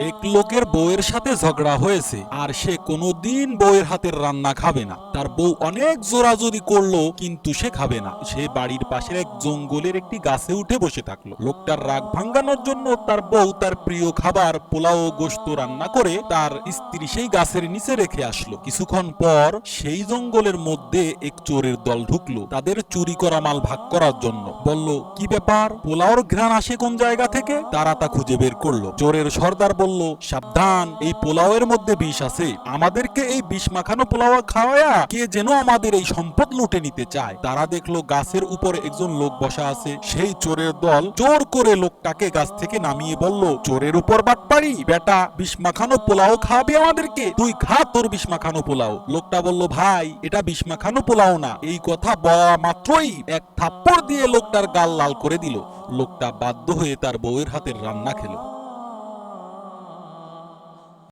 এক লোকের বউয়ের সাথে ঝগড়া হয়েছে আর সে কোনোদিন বউয়ের হাতের রান্না খাবে না। তার বউ অনেক জোরাজোরি করল, কিন্তু সে খাবে না। সে বাড়ির পাশের এক জঙ্গলের একটি গাছে উঠে বসে থাকল। লোকটার রাগ ভাঙ্গানোর জন্য তার বউ তার প্রিয় খাবার, পোলাও গোস্ত রান্না করে তার স্ত্রী সেই গাছের নিচে রেখে আসলো। কিছুক্ষণ পর সেই জঙ্গলের মধ্যে এক চোরের দল ঢুকলো, তাদের চুরি করা মাল ভাগ করার জন্য। বলল, কি ব্যাপার? পোলাওর ঘ্রাণ আসে কোন জায়গা থেকে? তারা তা খুঁজে বের করল। চোরের সর্দার বলল, সাবধান, এই পোলাওয়ের মধ্যে বিষ আছে। আমাদেরকে এই বিষ মাখানো পোলাও খাওয়ায়া কে যেন আমাদের এই সম্পদ লুটে নিতে চায়। তারা দেখল গাছের উপরে একজন লোক বসা আছে। সেই চোরের দল জোর করে লোকটাকে গাছ থেকে নামিয়ে বলল, চোরের উপর বাটপাড়ি, বেটা। বিষ মাখানো পোলাও খাবে আমাদেরকে। তুই খা তোর বিষ মাখানো পোলাও। লোকটা বলল, ভাই, এটা বিষ মাখানো পোলাও না। এই কথা বলা মাত্রই এক থাপ্পড় দিয়ে লোকটার গাল লাল করে দিল। লোকটা বাধ্য হয়ে তার বউয়ের হাতের রান্না খেলো।